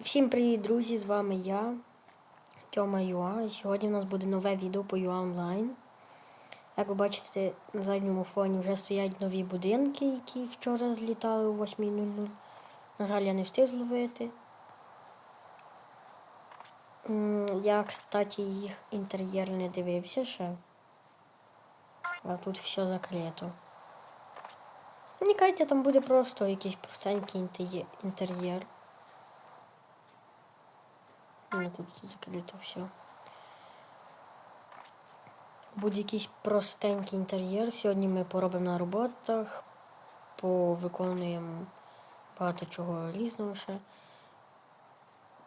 Всім привіт, друзі! З вами я, Тьома Юа. І сьогодні у нас буде нове відео по Юа онлайн. Як ви бачите, на задньому фоні вже стоять нові будинки, які вчора злітали о 8.00. На жаль, я не встиг зловити. Я, кстати, їх інтер'єр не дивився ще. А тут все закрито. Мені кажеться, там буде просто якийсь простенький інтер'є- інтер'єр. Ну, тут закрито все. Буде якийсь простенький інтер'єр. Сьогодні ми поробимо на роботах, повиконуємо багато чого різного ще.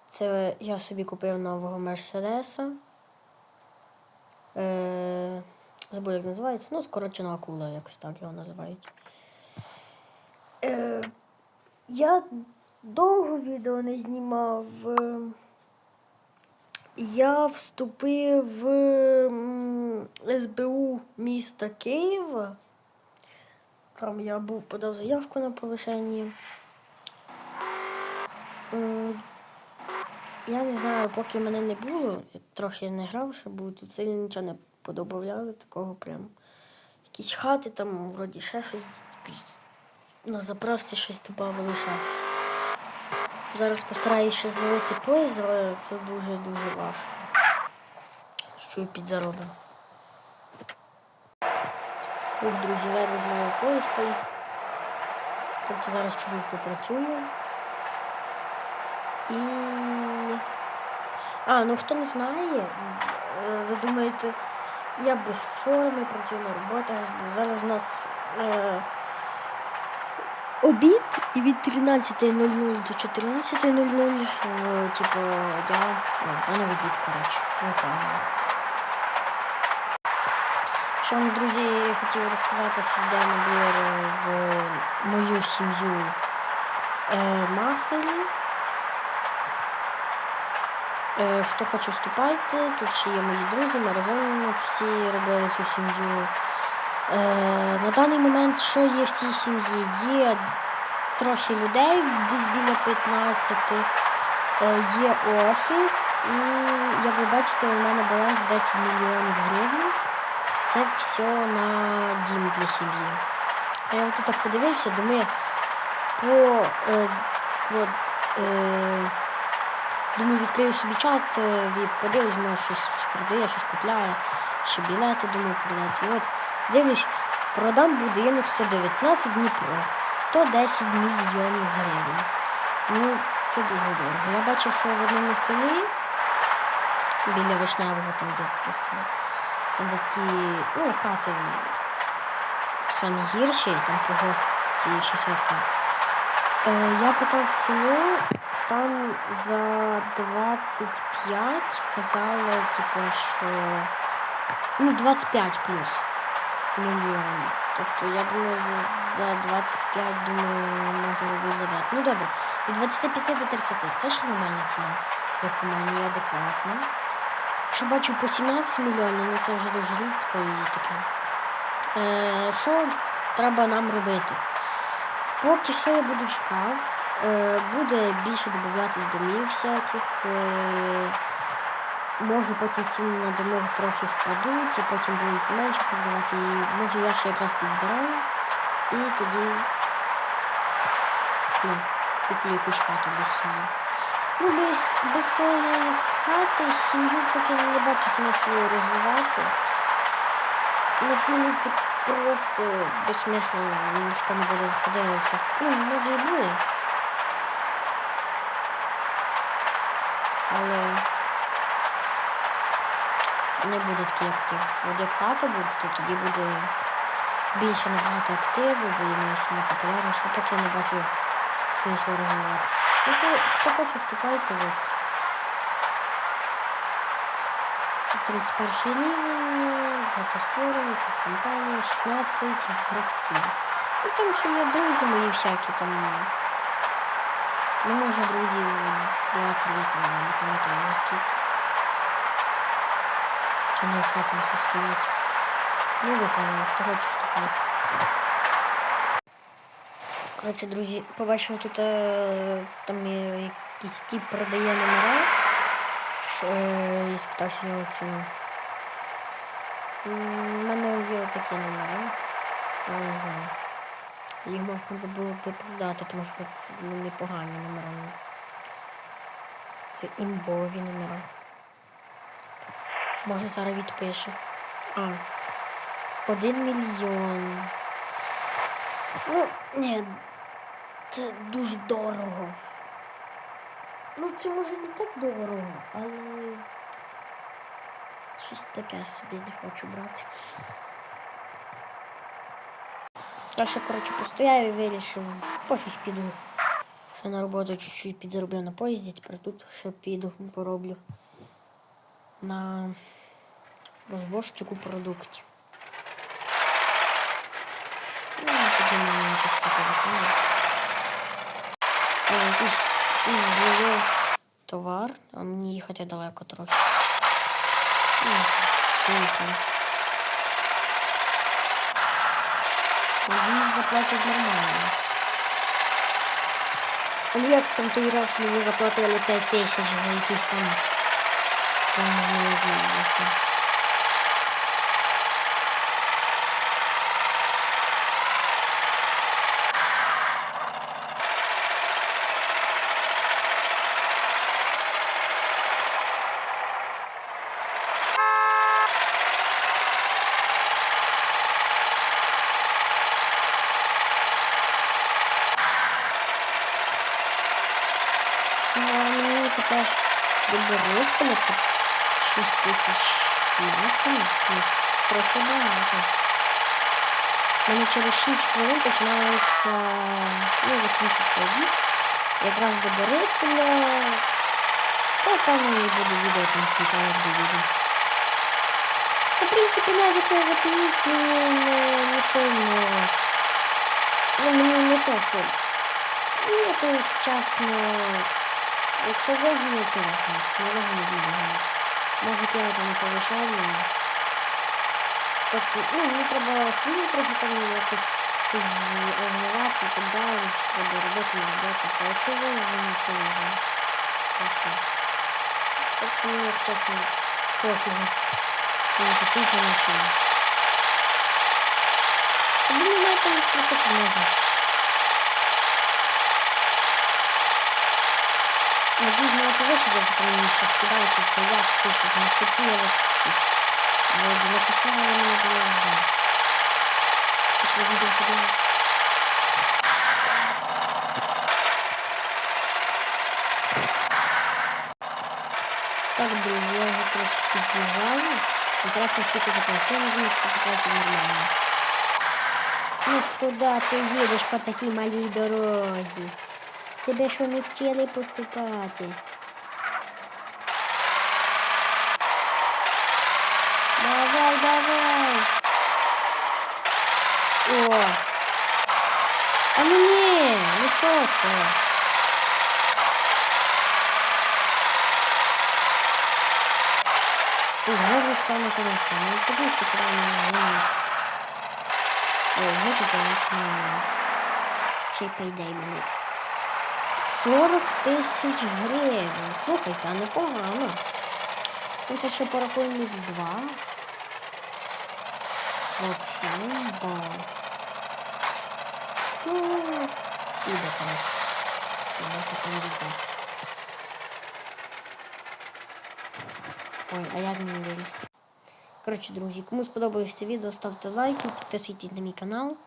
Це я собі купив нового Мерседеса. Е, забув, як називається. Ну, скорочена акула, якось так його називають. Е, я довго відео не знімав. Я вступив в СБУ міста Києва. Там я був подав заявку на повишення. Я не знаю, поки мене не було, я трохи не грав, ще був тут сильно нічого не подобавляли, такого прям. Якісь хати там, вроді ще щось. На заправці щось додавали ще. Зараз постараюся зловити поїзд, але це дуже-дуже важко. Що і підзаробив. Ух, друзі, ледве знову поїзд. Тобто зараз чуть попрацюю. І. А, ну хто не знає, е, ви думаєте, я без форми працюю на роботах, бо зараз у нас. Е, обід і від 13.00 до 14.00, е, типу, я, ну, в мене обід, коротше, ви. Що вам, друзі, я хотів розказати, що йде набір в мою сім'ю е, мафелі. Е, хто хоче вступайте, тут ще є мої друзі, ми разом всі робили цю сім'ю. Е, на даний момент, що є в цій сім'ї? Є трохи людей, десь біля 15. Е, є офіс, і як ви бачите, у мене баланс 10 мільйонів гривень. Це все на дім для сім'ї. Я тут так подивився, думаю, по, е, от, е, думаю, відкрию собі чат, е, подивлюсь, може щось продає, щось купляє, ще білети, думаю, продати. І от дивлюсь, продам будинок 119 Дніпро, 110 мільйонів гривень. Ну, це дуже дорого. Я бачив, що в одному селі біля Вишневого там де якось там такі, ну, хати самі гірші, там по ці 60 Е, я питав ціну, там за 25 казали, типу, що ну, 25 плюс мільйонів. Тобто я думаю, за, за 25, думаю, можна буде забрати. Ну добре, від 25 до 30. Це ж нормальна ціна, як по мені, і адекватно. Що бачу по 17 мільйонів, ну це вже дуже рідко і таке. Е, що треба нам робити? Поки що я буду чекав. Е, буде більше додатись домів всяких. Е, може потім ціни на доми трохи впадуть, і потім будуть менше продавати. І може я ще якраз підзбираю. І тоді ну, куплю якусь хату для сім'ї. Ну, без, без хати сім'ю поки не бачу смислу розвивати. Ну, ну, це просто безсмислено, ніхто не буде заходити. Ну, може і буде. Але не буде такий актив. От як хата буде, то тоді буде більше набагато активу, буде моя сім'я популярніша, а поки я не бачу смислу розвивати. Ну, хто, хоче, вступайте. От. 31 рівень, дата тут компанія, 16 гравців. Ну там ще є друзі мої всякі там. Не може друзів 2-3 там, не пам'ятаю скільки. Чи не що там все стоїть. Ну ви поняли, хто хоче вступати. Коротше, друзі, побачив тут там якийсь тип продає номера. Е, І спитався нього ціну. Мене є такі номера. Не знаю. Їх можна було б продати, тому що це непогані номера. Це імбові номера. Може зараз відпише. А. Один мільйон. Ну, ні, це дуже дорого. Ну, це може не так дорого, але щось таке собі не хочу брати. Я ще, коротше, постояв і вирішив, пофіг піду. Ще на роботу чуть-чуть підзароблю на поїзді, тепер тут ще піду, пороблю на розборщику продуктів. Ну, мені зловив товар, а мені їхати далеко трохи. Ну, Поїхали. Мені заплатять нормально. А ну як там той раз мені заплатили 5 тисяч за якийсь там. Я не знаю, мені якби розпиля це 6 тисяч метрів, ну, трохи багато. У через 6 хвилин починається, ну, закінчиться обід. Якраз до Бориспіля, та певно і буде відео там відео. Та, в принципі, навіть я запіюсь, мені не, сильно, ну, мені не то, що, ну, якось чесно, Якщо вигнати, то не вигнати не вигнати. Я там не повишаю. Тобто, ну, мені треба свій трохи там якось і так далі, треба робити, не робити. А якщо вигнати, то вигнати. Так що мені, як чесно, пофігу. Мені це пізно нічого. Тобі не має там просити можна. Надіюсь, мене повисить, я там мені щось кидає, якісь заявки, щось не хотіли, щось вроді написали мені, бо я не знаю. Після відео подивимось. Так, друзі, я вже коротше під'їжджаю. Якраз наскільки заплатив, надіюсь, що заплатив нормально. Ну, куди ти їдеш по такій малій дорозі? Тебе що не вчили поступати? Давай, давай. О. А ну ні, ну що це? Угору саме конечно. Ну подивіться, правильно. Ой, хочете, не Ще й пейдай мене. 40 тисяч гривень. Слухайте, а непогано. Ну це ще порахуємо їх два. Вообще, да. Ну, іде, коротше. Ой, а як мені вилізти? Коротше, друзі, кому сподобалось це відео, ставте лайки, підписуйтесь на мій канал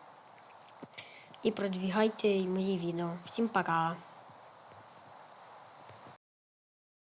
і продвігайте мої відео. Всім пока!